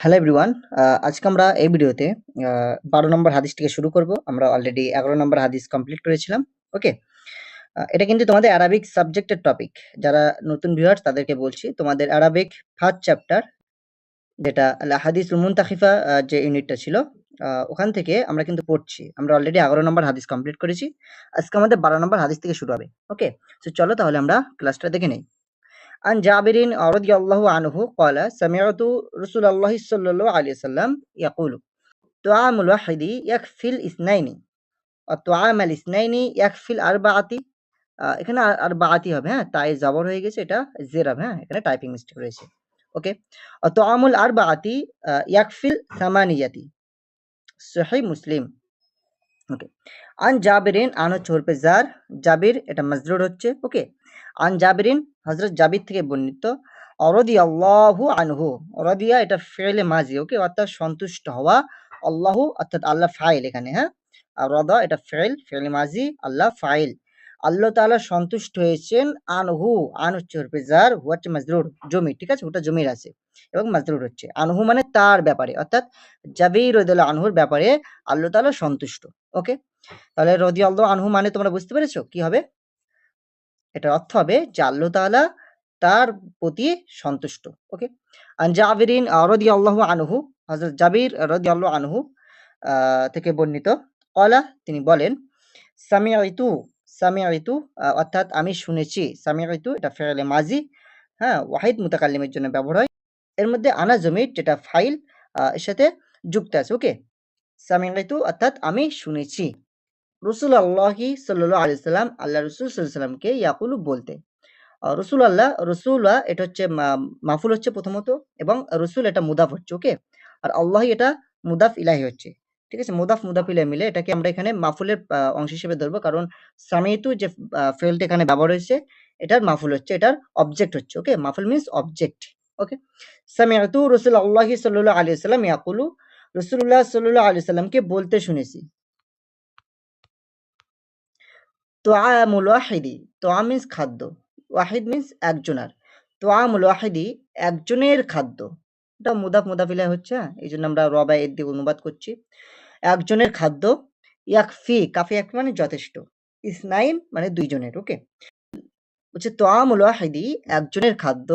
Hello everyone আজকে আমরা এই ভিডিওতে বারো নম্বর হাদিস থেকে শুরু করব। আমরা অলরেডি এগারো নম্বর হাদিস কমপ্লিট করেছিলাম ওকে এটা কিন্তু তোমাদের অ্যারাবিক সাবজেক্টের টপিক যারা নতুন ভিউয়ার্স তাদেরকে বলছি তোমাদের অ্যারাবিক ফার্স্ট চ্যাপ্টার যেটা হাদিস মুনতাখিফা আহ, যে ইউনিটটা ছিল ওখান থেকে আমরা কিন্তু পড়ছি। আমরা অলরেডি এগারো নম্বর হাদিস কমপ্লিট করেছি। আজকে আমাদের বারো নম্বর হাদিস থেকে শুরু হবে ওকে তো চলো তাহলে আমরা ক্লাসটা দেখে নেই। عن جابر رضي الله عنه قال سمعت رسول الله صلى الله عليه وسلم يقول طعام الواحد يكفي الاثنين وطعام الاثنين يكفي الأربعة আহ, এখানে আর আরবাআতি হবে হ্যাঁ তাই জবর হয়ে গেছে এটা জেরাব হ্যাঁ এখানে টাইপিং মিস্টেক রয়েছে ওকে তোয়ামুল আরবাআতি আহ, ইয়াকফিল সামানিয়াতি সহিহ মুসলিম ওকে আন জাবিরিন আন হচ্ছে হরফে জার জাবির এটা মাজরুর হচ্ছে ওকে আন জাবিরিন হজরত জাবির থেকে বর্ণিত। অরদি আল্লাহু আনহু অরদিয়া এটা ফেলে মাজি ওকে? অর্থাৎ সন্তুষ্ট হওয়া, আল্লাহু, অর্থাৎ আল্লাহ ফাইল এখানে হ্যাঁ? আর রদা এটা ফেল ফেল মাজি আল্লাহ ফাইল। আল্লাহ তাআলা সন্তুষ্ট হয়েছেন আনহু, আন হচ্ছে হরফে জার হচ্ছে মাজরুর জমি, ঠিক আছে? ওটা জমির আছে এবং মাজরুর হচ্ছে। আনহু মানে তার ব্যাপারে, অর্থাৎ জাবির রদিয়াল্লাহু আনহুর ব্যাপারে আল্লাহ তাআলা সন্তুষ্ট, ওকে? তাহলে রদিয়াল্লাহু আনহু মানে তোমরা বুঝতে পেরেছ? কি হবে? এটার অর্থ হবে যে আল্লাহ তাআলা তার প্রতি সন্তুষ্ট ওকে জাবিরিন আল্লাহ আনহু হযরত জাবির রদি আল্লাহ আনহু থেকে বর্ণিত। ক্বালা তিনি বলেন সামিআতু সামিআতু আহ, অর্থাৎ আমি শুনেছি সামিআতু এটা ফেলে মাজি হ্যাঁ ওয়াহিদ মুতাকাল্লিমের জন্য ব্যবহার হয়। এর মধ্যে আনা জমির যেটা ফাইল এর সাথে যুক্ত আছে ওকে সামিআতু অর্থাৎ আমি শুনেছি। রসুল আল্লাহি সাল্লাহ আলিয়াল্লাম আল্লাহ রসুল সাল্লামকে ইয়াকুলু বলতে। রসুল আল্লাহ রসুল্লাহ এটা হচ্ছে মাফুল হচ্ছে প্রথমত, এবং রসুল এটা মুদাফ হচ্ছে, ওকে? আর আল্লাহ এটা মুদাফ ইলাহি হচ্ছে। ঠিক আছে? মুদাফ মুদাফ ইলাহি মিলে এটাকে আমরা এখানে মাফুলের অংশ হিসেবে ধরবো, কারণ সামিতু যে ফেলটা এখানে ব্যবহার হয়েছে, এটার মাফুল হচ্ছে, এটার অবজেক্ট হচ্ছে, ওকে? মাফুল মিন্স অবজেক্ট ওকে? সামিয়াতু রসুল আল্লাহি সাল্লাহ আলিয়া সাল্লাম ইয়াকুলু রসুল্লাহ সাল্লাহ আলিয়া সাল্লামকে বলতে শুনেছি। তোয়ামুল ওয়াহিদি, তোয়া মিন্স খাদ্য, ওয়াহিদ মিন্স একজনের, তোয়ামুল ওয়াহিদি একজনের খাদ্য। এটা মুদাফ মুদাফিলা হচ্ছে হ্যাঁ? এই জন্য আমরা রবা এর দিয়ে অনুবাদ করছি। একজনের খাদ্য, ইয়াকফি, কাফি এক মানে যথেষ্ট, ইসনাইন মানে দুইজনের, ওকে? হচ্ছে তোয়ামুল ওয়াহিদি একজনের খাদ্য,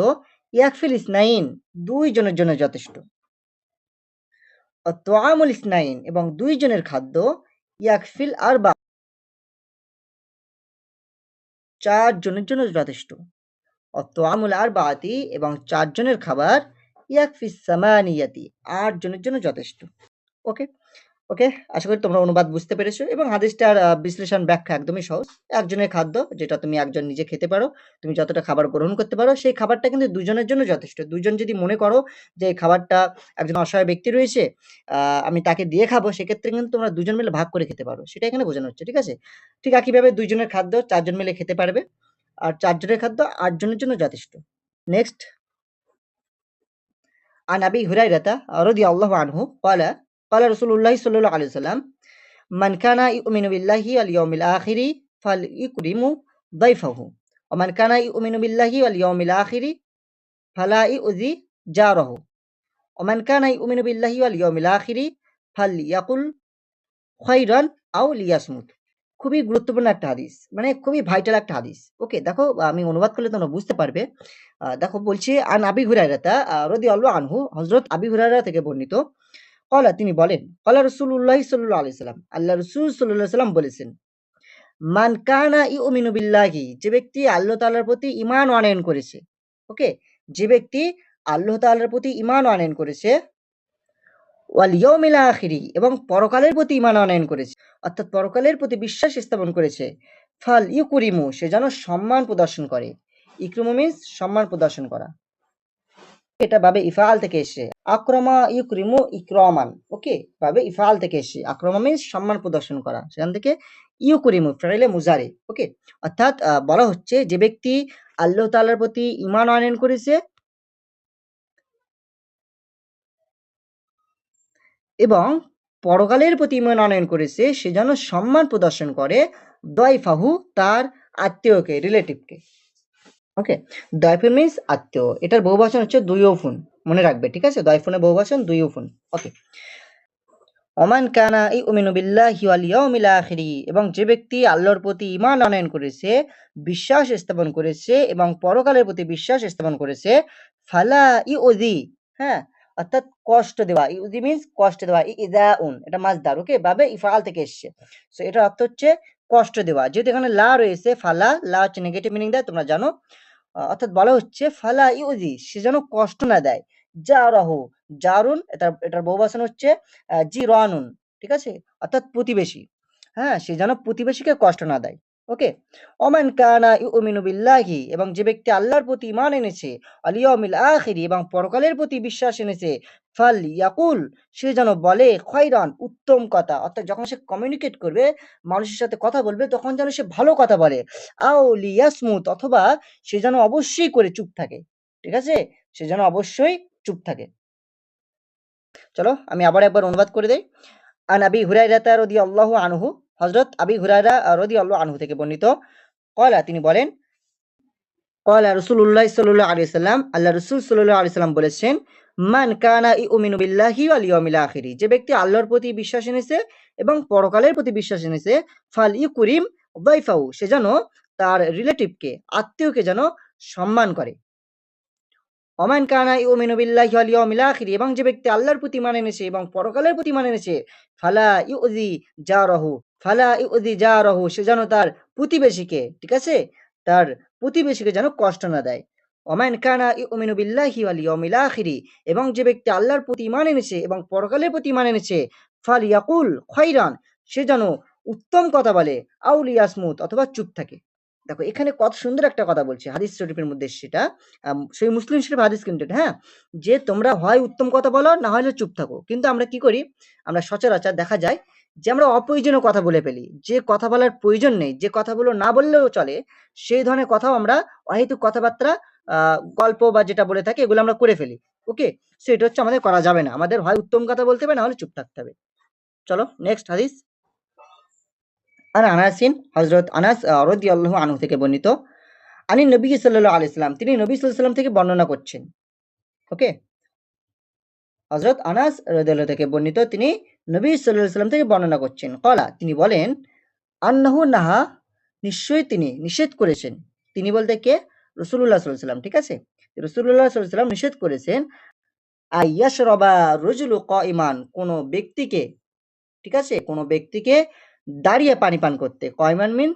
ইয়াকফিল ইসনাইন দুইজনের জন্য যথেষ্ট। তোয়ামুল ইসনাইন এবং দুইজনের খাদ্য, ইয়াকফিল আর বা চার জনের জন্য যথেষ্ট। অত আমুল আর বাতি এবং চারজনের খাবার ইয়াকফিস সামানিয়াতি, আট জনের জন্য যথেষ্ট। ওকে ওকে? আশা করি তোমরা অনুবাদ বুঝতে পেরেছ এবং হাদিসটার বিশ্লেষণ ব্যাখ্যা একদমই সহজ। একজনের খাদ্য যেটা তুমি একজন নিজে খেতে পারো, তুমি যতটা খাবার গ্রহণ করতে পারো, সেই খাবারটা কিন্তু দুজনের জন্য যথেষ্ট। দুজন যদি মনে করো যে খাবারটা একজন অসহায় ব্যক্তি রয়েছে আমি তাকে দিয়ে খাব, সেক্ষেত্রে কিন্তু তোমরা দুজন মিলে ভাগ করে খেতে পারো। সেটা এখানে বোঝানো হচ্ছে, ঠিক আছে? ঠিক একইভাবে দুইজনের খাদ্য চারজন মিলে খেতে পারবে, আর চারজনের খাদ্য আটজনের জন্য যথেষ্ট। নেক্সট আনাবি আবি হুরাইরাতা রদি আল্লাহ আনহু পালা কালা রসুল্লাহ সাল্লাহ আলি সাল্লাম মানকানা ইউমিনুবিল্লাহি আল আখিরি ফাল ইকরিমু দাইফাহু ওমান কানা ইউমিনুবিল্লাহি আল ইয়মিল আখিরি ফালা ইউজি জারহু ওমান কানা ইউমিনুবিল্লাহি আল ইয়মিল আখিরি ফাল ইয়াকুল খৈরান আও লিয়াসমুত খুবই গুরুত্বপূর্ণ একটা হাদিস মানে খুবই ভাইটাল একটা হাদিস। ওকে দেখো, আমি অনুবাদ করলে তোমরা বুঝতে পারবে। দেখো, বলছি, আন আবি হুরাইরাতা রদি আল্লাহ আনহু হজরত আবি হুরাইরা থেকে বর্ণিত কলা, তিনি বলেন, কলা রসুল্লাহ সাল্লাহ আলি সাল্লাম, আল্লাহ রসুল সাল্লাহ সাল্লাম বলেছেন, মান কানা ইউমিনু বিল্লাহি, যে ব্যক্তি আল্লাহ তাআলার প্রতি ইমান আনয়ন করেছে, ওকে, যে ব্যক্তি আল্লাহ তাআলার প্রতি ইমান আনয়ন করেছে, ওয়াল ইয়াউমিল আখিরি, এবং পরকালের প্রতি ইমান আনয়ন করেছে, অর্থাৎ পরকালের প্রতি বিশ্বাস স্থাপন করেছে, ফাল ইউ ইউকুরিমু, সে যেন সম্মান প্রদর্শন করে, ইকরিমু মিন্স সম্মান প্রদর্শন করা। এটা ভাবে ইফাল থেকে এসে। আক্রমা ইউক্রিমু ইক্রমান। ওকে? ভাবে ইফাল থেকে এসে। আক্রমা মিন্স সম্মান প্রদর্শন করা। সেখান থেকে ইউকুরিমু, ফেরাইলে মুজারে ওকে? অর্থাৎ বলা হচ্ছে যে ব্যক্তি আল্লাহ তাআলার প্রতি ইমান আনয়ন করেছে এবং পরকালের প্রতি ইমান আনয়ন করেছে, সে যেন সম্মান প্রদর্শন করে, দয়ফাহু তার আত্মীয়কে রিলেটিভকে ওকে? দয়ফুন মিন্স আত্মীয়। এটার বহুবচন হচ্ছে দুইওফুন মনে রাখবে, ঠিক আছে? দয়ফুনে বহুবচন দুই উফুন ওকে। অমান কানা ইউমিনু বিল্লাহি ওয়াল এবং যে ব্যক্তি আল্লাহর প্রতি ঈমান আনয়ন করেছে, বিশ্বাস স্থাপন করেছে এবং পরকালের প্রতি বিশ্বাস স্থাপন করেছে, ফালা ইউজি হ্যাঁ? অর্থাৎ কষ্ট দেওয়া। ই ইউজি মিন্স কষ্ট দেওয়া। ইদা উন এটা মাসদার ওকে? বাবে ইফআল থেকে এসেছে। সো এটা অর্থ হচ্ছে কষ্ট দেওয়া। যেহেতু এখানে লা রয়েছে, ফালা, লা হচ্ছে নেগেটিভ মিনিং দেয়, তোমরা জানো। অর্থাৎ বলা হচ্ছে, ফালা ইউজি সে যেন কষ্ট না দেয়। যা রাহু জারুন এটা এটার বহুবচন হচ্ছে জি রানুন ঠিক আছে? অর্থাৎ প্রতিবেশী। হ্যাঁ সে যেন প্রতিবেশীকে কষ্ট না দেয়। ওকে? ওমান কানা ইউমিনু বিল্লাহি এবং যে ব্যক্তি আল্লাহর প্রতি ঈমান এনেছে আলিয়মিল আখিরি এবং পরকালের প্রতি বিশ্বাস এনেছে ফাল ইয়াকুল, সে যেন বলে, খয়রান, উত্তম কথা। অর্থাৎ যখন সে কমিউনিকেট করবে, মানুষের সাথে কথা বলবে, তখন যেন সে ভালো কথা বলে। আও লিয়াসমুত অথবা সে যেন অবশ্যই করে চুপ থাকে। ঠিক আছে? সে যেন অবশ্যই চুপ থাকে। চলো, আমি আবার একবার অনুবাদ করে দেই। আন আবি হুরাইরাতা আল্লাহ আনহু হজরত আবি হুরায়রা আল্লাহ আনহু থেকে বর্ণিত। কলা তিনি বলেন কলা রাসূলুল্লাহ সাল্লাল্লাহু আলাইহি সাল্লাম আল্লাহ রসুল সাল্লাল্লাহু আলাইহি সাল্লাম বলেছেন মান কানা ইউমিনু বিল্লাহি ওয়াল ইয়াউমিল আখিরি। যে ব্যক্তি আল্লাহর প্রতি বিশ্বাস এনেছে এবং পরকালের প্রতি বিশ্বাস এনেছে, ফাল ইউকরিম দাইফাহু সে যেন তার রিলেটিভকে, আত্মীয়কে যেন সম্মান করে। অমান কানা ইউমিনু বিল্লাহি ওয়াল ইয়াউমিল আখির, এবং যে ব্যক্তি আল্লাহর প্রতি ঈমান এনেছে এবং পরকালের প্রতি ঈমান এনেছে, ফালা ইউজি জারাহু, ফালা ইউজি জারাহু, সে যেন তার প্রতিবেশীকে, ঠিক আছে? তার প্রতিবেশীকে যেন কষ্ট না দেয়। অমান কানা ইউমিনু বিল্লাহি ওয়াল এবং যে ব্যক্তি আল্লাহর প্রতি ঈমান এনেছে এবং পরকালের প্রতি ঈমান এনেছে ফাল ইয়াকুল খায়রান সে যেন উত্তম কথা বলে আউল ইয়াসমুত অথবা চুপ থাকে। দেখো, এখানে কত সুন্দর একটা কথা বলছে হাদিস শরীফের মধ্যে সেটা। সেই মুসলিম শরীফ হাদিস কিন্তু হ্যাঁ? যে তোমরা হয় উত্তম কথা বলো, না হলে চুপ থাকো। কিন্তু আমরা কি করি? আমরা সচরাচর দেখা যায় যে আমরা অপ্রয়োজনীয় কথা বলে ফেলি। যে কথা বলার প্রয়োজন নেই, যে কথাগুলো না বললেও চলে, সেই ধরনের কথাও আমরা অহেতুক কথাবার্তা গল্প বা যেটা বলে থাকি, এগুলো আমরা করে ফেলি। ওকে সো এটা হচ্ছে আমাদের করা যাবে না। আমাদের হয় উত্তম কথা বলতে হবে না হলে চুপ থাকতে হবে। চলো নেক্সট হাদিস। আর আনাসিন হজরত আনাস রদিয়াল্লাহু আনহু থেকে বর্ণিত। আনি নবী সাল্লাল্লাহু আলাইহি সাল্লাম, তিনি নবী সাল্লাম থেকে বর্ণনা করছেন। ওকে হজরত আনাস রাদিয়াল্লাহু থেকে বর্ণিত, তিনি নবী আলাইহি সাল্লাম থেকে বর্ণনা করছেন। কলা, তিনি বলেন, আন্নাহু নাহা, নিশ্চয়ই তিনি নিষেধ করেছেন। তিনি বলতে কে? রসুল্লাহ সাল্লাম ঠিক আছে? রসুল্লাহ সাল্লাম নিষেধ করেছেন আইয়াশরাবা রজুলু কাইমান কোন ব্যক্তিকে, ঠিক আছে? কোন ব্যক্তিকে দাঁড়িয়ে পানি পান করতে। কয়মান মিন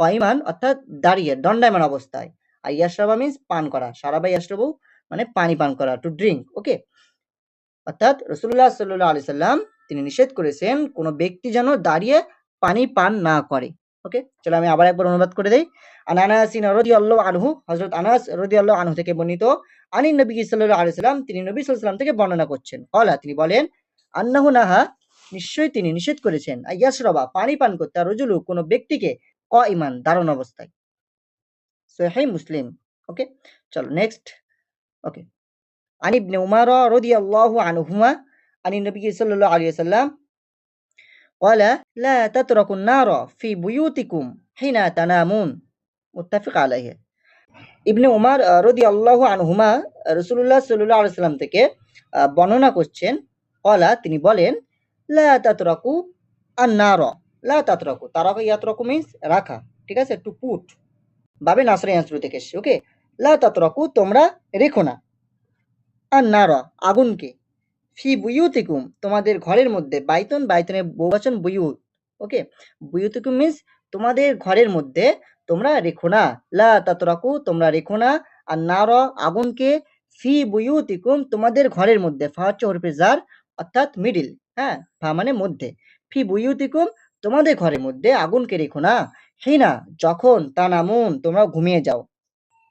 কয়মান অর্থাৎ দাঁড়িয়ে, দণ্ডায়মান অবস্থায়। আইয়াশরাবা মিন্স পান করা সারাবা ইয়াশরাবু মানে পানি পান করা টু ড্রিঙ্ক ওকে অর্থাৎ রসুল্লাহ সাল্লাহ আলি সাল্লাম তিনি নিষেধ করেছেন, কোন ব্যক্তি যেন দাঁড়িয়ে পানি পান না করে। ওকে চলো আমি আবার একবার অনুবাদ করে দেই। আনানাসিন আল্লাহ আনহু হজরত আনাস রদিয়াল্লাহু আনহু থেকে বর্ণিত আনিন নবী ইসাল্লাহ আলু সাল্লাম, তিনি নবী সাল্লাম থেকে বর্ণনা করছেন। কলা তিনি বলেন, আন্নাহু নাহা, নিশ্চয়ই তিনি নিষেধ করেছেন। আইয়াসরবা পানি পান করতে আর রজুলু কোনো ব্যক্তিকে ক ইমান দারুণ অবস্থায়। সোহাই মুসলিম। ওকে চলো নেক্সট ওকে আন ইবনে উমার আল্লাহ আনহুমা, আনি নবী ইসাল্লাহ আলু সাল্লাম ওয়ালা লা তাতরাকুন নার ফি বুয়ুতিকুম হিনা তানামুন মুত্তাফিক আলাইহি ইবনে উমার রদি আল্লাহ আনহুমা রসুল্লাহ সাল্লাহ আলাইসাল্লাম থেকে বর্ণনা করছেন। কলা তিনি বলেন লা তাতরাকু আর না র লা তাতরাকু তারাকু ইয়াতরাকু মিন্স রাখা, ঠিক আছে টু পুট বাবে নাসরে আনসরু থেকে এসছে ওকে লা তাতরাকু, তোমরা রেখো না। আর না র আগুনকে ফি বুয়ুতিকুম তোমাদের ঘরের মধ্যে, বাইতন বাইতনের বহুবচন বুয়ুত ওকে? বুয়ুতিকুম মিন্স তোমাদের ঘরের মধ্যে তোমরা রেখো না। লা তাতরাকু, তোমরা রেখো না। আর না নারা, আগুনকে ফি বুয়ুতিকুম তোমাদের ঘরের মধ্যে, ফা হচ্ছে হরফে জার, অর্থাৎ মিডিল হ্যাঁ? ফা মানে মধ্যে। ফি বুয়ুতিকুম তোমাদের ঘরের মধ্যে আগুনকে রেখো না। হিনা, যখন, তানামুন, তোমরা ঘুমিয়ে যাও।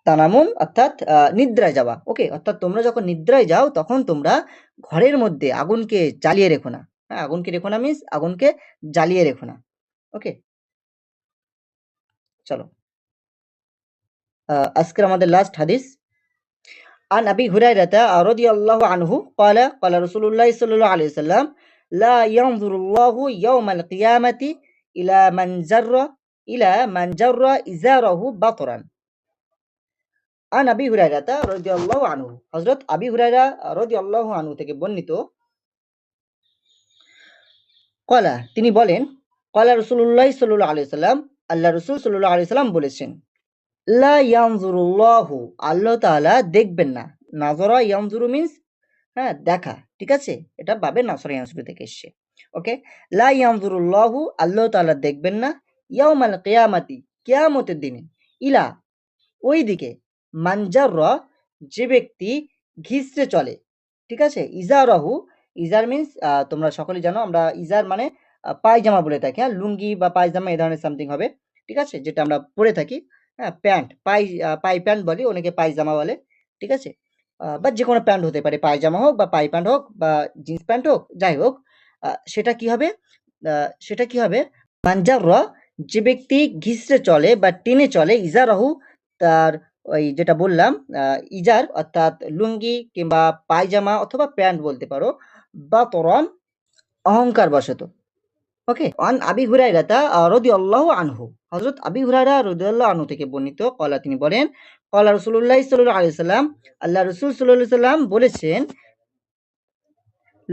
তানামুন অর্থাৎ আহ, নিদ্রায় যাওয়া ওকে অর্থাৎ তোমরা যখন নিদ্রায় যাও তখন তোমরা ঘরের মধ্যে আগুনকে জ্বালিয়ে রেখো না হ্যাঁ আগুনকে রেখো না মিন্স আগুনকে জ্বালিয়ে রেখো না ওকে চলো আহ, আজকের আমাদের লাস্ট হাদিস عن أبي هريرة رضي الله عنه قال قال رسول الله صلى الله عليه وسلم لا ينظر الله يوم القيامة إلى من جر إلى من جر إزاره بطرا আন আবি হুরায়রাতা রাদিয়াল্লাহু আনহু হযরত আবি হুরায়রা রাদিয়াল্লাহু আনহু থেকে বর্ণিত কলা তিনি বলেন কলা রাসূলুল্লাহ সাল্লাল্লাহু আলাইহি সাল্লাম, আল্লাহ রাসূল সাল্লাল্লাহু আলাইহি সাল্লাম বলেছেন, লা ইয়ানজুরুল্লাহু আল্লাহ তাআলা দেখবেন না। নাজরা ইয়ানজুরু মিন্স হ্যাঁ দেখা। ঠিক আছে? এটা বাবে নাসরা ইয়ানজুরু থেকে এসেছে ওকে? লা ইয়ানজুরুল্লাহু আল্লাহ তাআলা দেখবেন না। ইয়াউমাল কিয়ামাতি, কিয়ামতের দিনে। ইলা ওই দিকে মানজাররা যে ব্যক্তি ঘিসড়ে চলে, ঠিক আছে? ইজারাহু, ইজার মিন্স তোমরা সকলেই জানো, আমরা ইজার মানে পায়জামা বলে থাকি হ্যাঁ? লুঙ্গি বা পায়জামা এই ধরনের সামথিং হবে, ঠিক আছে? যেটা আমরা পরে থাকি হ্যাঁ? প্যান্ট, পাই পাই প্যান্ট বলি, অনেকে পায়জামা বলে, ঠিক আছে? বা যে কোনো প্যান্ট হতে পারে, পায়জামা হোক বা পাই প্যান্ট হোক বা জিন্স প্যান্ট হোক, যাই হোক সেটা কি হবে? সেটা কি হবে? মানজাররা যে ব্যক্তি ঘিসড়ে চলে বা টেনে চলে, ইজারাহু তার ওই যেটা বললাম ইজার অর্থাৎ লুঙ্গি কিংবা পায়জামা অথবা প্যান্ট বলতে পারো বা তরম অহংকার বশত ওকে? অন আবি হুরাইরাতা আল্লাহ আনহু হজরত আবি হুরাইরা রদি আল্লাহ আনহু থেকে বর্ণিত কলা তিনি বলেন কলা রসুল্লাহ সাল্লাম আল্লাহ রসুল সাল্লাহ সাল্লাম বলেছেন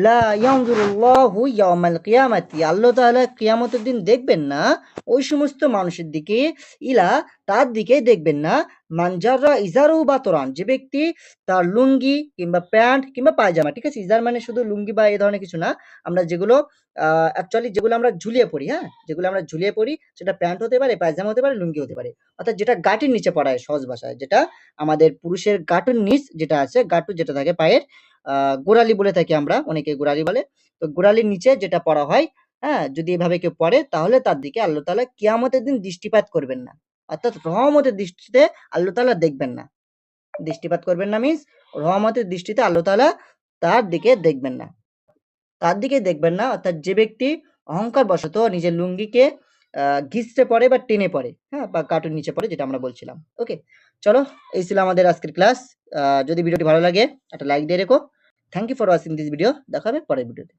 লা ইয়ানজুরুল্লাহু ইয়াউমাল কিয়ামাতি। আল্লাহ তাআলা কিয়ামতের দিন দেখবেন না, ওই সমস্ত মানুষের দিকে ইলা তার দিকে দেখবেন না। মানজাররা ইজারু বা তোরান যে ব্যক্তি তার লুঙ্গি কিংবা প্যান্ট কিংবা পায়জামা, ঠিক আছে? ইজার মানে শুধু লুঙ্গি বা এই ধরনের কিছু না, আমরা যেগুলো অ্যাকচুয়ালি যেগুলো আমরা ঝুলিয়ে পড়ি হ্যাঁ? যেগুলো আমরা ঝুলিয়ে পড়ি, সেটা প্যান্ট হতে পারে, পায়জামা হতে পারে, লুঙ্গি হতে পারে। অর্থাৎ যেটা গাটির নিচে পড়ায় সহজ ভাষায়, যেটা আমাদের পুরুষের গাটুর নিচ যেটা আছে, গাটু যেটা থাকে পায়ের গোড়ালি বলে থাকি আমরা, অনেকে গোড়ালি বলে। তো গোড়ালির নিচে যেটা পড়া হয় হ্যাঁ যদি এভাবে কেউ পড়ে, তাহলে তার দিকে আল্লাহ তাআলা কিয়ামতের দিন দৃষ্টিপাত করবেন না। অর্থাৎ রহমতের দৃষ্টিতে আল্লাহ তাআলা দেখবেন না। দৃষ্টিপাত করবেন না মিন্স রহমতের দৃষ্টিতে আল্লাহ তাআলা তার দিকে দেখবেন না। তার দিকে দেখবেন না, অর্থাৎ যে ব্যক্তি অহংকার বশত নিজের লুঙ্গিকে ঘিসতে পড়ে বা টেনে পড়ে হ্যাঁ বা কার্টুন নিচে পড়ে, যেটা আমরা বলছিলাম। ওকে চলো, এই ছিল আমাদের আজকের ক্লাস যদি ভিডিওটি ভালো লাগে, একটা লাইক দিয়ে রেখো। Thank you for watching this video দেখা হবে পরের ভিডিওতে